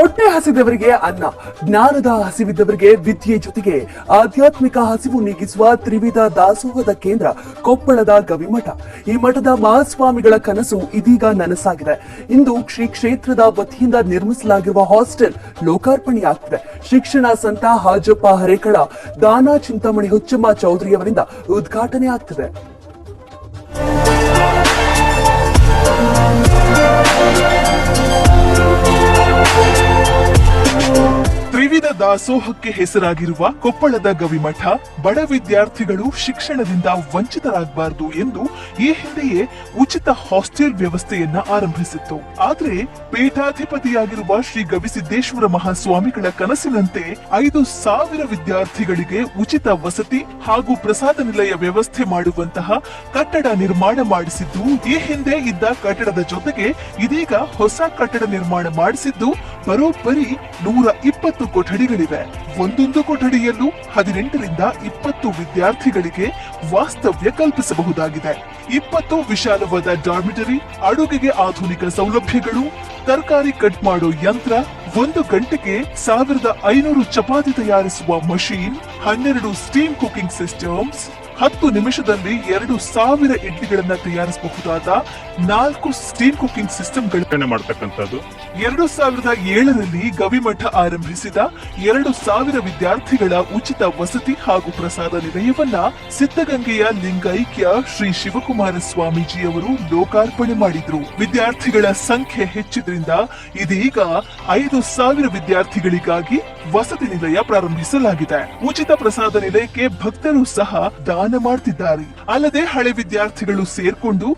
ಹೊಟ್ಟೆ ಹಸಿದವರಿಗೆ ಅನ್ನ, ಜ್ಞಾನದ ಹಸಿವಿದ್ದವರಿಗೆ ವಿದ್ಯೆ ಜೊತೆಗೆ ಆಧ್ಯಾತ್ಮಿಕ ಹಸಿವು ನೀಗಿಸುವ ತ್ರಿವಿಧ ದಾಸೋಹದ ಕೇಂದ್ರ ಕೊಪ್ಪಳದ ಗವಿಮಠ. ಈ ಮಠದ ಮಹಾಸ್ವಾಮಿಗಳ ಕನಸು ಇದೀಗ ನನಸಾಗಿದೆ. ಇಂದು ಶ್ರೀ ಕ್ಷೇತ್ರದ ವತಿಯಿಂದ ನಿರ್ಮಿಸಲಾಗಿರುವ ಹಾಸ್ಟೆಲ್ ಲೋಕಾರ್ಪಣೆಯಾಗ್ತಿದೆ. ಶಿಕ್ಷಣ ಸಂತ ಹಾಜಪ್ಪ ಹರೇಕಳ ದಾನ ಚಿಂತಾಮಣಿ ಹುಚ್ಚಮ್ಮ ಚೌಧರಿ ಅವರಿಂದ ಉದ್ಘಾಟನೆ ಆಗ್ತಿದೆ ದಾಸೋಹಕ್ಕೆ ಹೆಸರಾಗಿರುವ ಕೊಪ್ಪಳದ ಗವಿಮಠ, ಬಡ ವಿದ್ಯಾರ್ಥಿಗಳು ಶಿಕ್ಷಣದಿಂದ ವಂಚಿತರಾಗಬಾರದು ಎಂದು ಈ ಹಿಂದೆಯೇ ಉಚಿತ ಹಾಸ್ಟೆಲ್ ವ್ಯವಸ್ಥೆಯನ್ನ ಆರಂಭಿಸಿತ್ತು. ಆದರೆ ಪೀಠಾಧಿಪತಿಯಾಗಿರುವ ಶ್ರೀ ಗವಿಸಿದ್ದೇಶ್ವರ ಮಹಾಸ್ವಾಮಿಗಳ ಕನಸಿನಂತೆ ಐದು ಸಾವಿರ ವಿದ್ಯಾರ್ಥಿಗಳಿಗೆ ಉಚಿತ ವಸತಿ ಹಾಗೂ ಪ್ರಸಾದ ನಿಲಯ ವ್ಯವಸ್ಥೆ ಮಾಡುವಂತಹ ಕಟ್ಟಡ ನಿರ್ಮಾಣ ಮಾಡಿಸಿದ್ದು, ಈ ಹಿಂದೆ ಇದ್ದ ಕಟ್ಟಡದ ಜೊತೆಗೆ ಇದೀಗ ಹೊಸ ಕಟ್ಟಡ ನಿರ್ಮಾಣ ಮಾಡಿಸಿದ್ದು ಬರೋಬ್ಬರಿ ನೂರ ಇಪ್ಪತ್ತು ಕೊಠಡಿಗಳಿವೆ ಒಂದೊಂದು ಕೊಠಡಿಯಲ್ಲೂ ಹದಿನೆಂಟರಿಂದ ಇಪ್ಪತ್ತು ವಿದ್ಯಾರ್ಥಿಗಳಿಗೆ ವಾಸ್ತವ್ಯ ಕಲ್ಪಿಸಬಹುದಾಗಿದೆ. ಇಪ್ಪತ್ತು ವಿಶಾಲವಾದ ಡಾರ್ಮಿಟರಿ, ಅಡುಗೆಗೆ ಆಧುನಿಕ ಸೌಲಭ್ಯಗಳು, ತರಕಾರಿ ಕಟ್ ಮಾಡೋ ಯಂತ್ರ, ಒಂದು ಗಂಟೆಗೆ ಸಾವಿರದ ಐನೂರು ಚಪಾತಿ ತಯಾರಿಸುವ ಮಷೀನ್, ಹನ್ನೆರಡು ಸ್ಟೀಮ್ ಕುಕಿಂಗ್ ಸಿಸ್ಟಮ್ಸ್ ಹತ್ತು ನಿಮಿಷದಲ್ಲಿ ಎರಡು ಸಾವಿರ ಇಡ್ಲಿಗಳನ್ನ ತಯಾರಿಸಬಹುದಾದ ನಾಲ್ಕು ಸ್ಟೀಮ್ ಕುಕಿಂಗ್ ಸಿಸ್ಟಮ್ ಮಾಡತಕ್ಕಂಥದ್ದು. ಎರಡು ಸಾವಿರದ ಏಳರಲ್ಲಿ ಗವಿಮಠ ಆರಂಭಿಸಿದ ಎರಡು ಸಾವಿರ ವಿದ್ಯಾರ್ಥಿಗಳ ಉಚಿತ ವಸತಿ ಹಾಗೂ ಪ್ರಸಾದ ನಿಲಯವನ್ನ ಸಿದ್ಧಗಂಗೆಯ ಲಿಂಗೈಕ್ಯ ಶ್ರೀ ಶಿವಕುಮಾರ ಸ್ವಾಮೀಜಿ ಅವರು ಲೋಕಾರ್ಪಣೆ ಮಾಡಿದ್ರು. ವಿದ್ಯಾರ್ಥಿಗಳ ಸಂಖ್ಯೆ ಹೆಚ್ಚಿದ್ರಿಂದ ಇದೀಗ ಐದು ಸಾವಿರ ವಿದ್ಯಾರ್ಥಿಗಳಿಗಾಗಿ ವಸತಿ ನಿಲಯ ಪ್ರಾರಂಭಿಸಲಾಗಿದೆ. ಉಚಿತ ಪ್ರಸಾದ ನಿಲಯಕ್ಕೆ ಭಕ್ತರು ಸಹ ದಾನ ಮಾಡ್ತಿದ್ದಾರೆ. ಅಲ್ಲದೆ ಹಳೆ ವಿದ್ಯಾರ್ಥಿಗಳು ಸೇರ್ಕೊಂಡು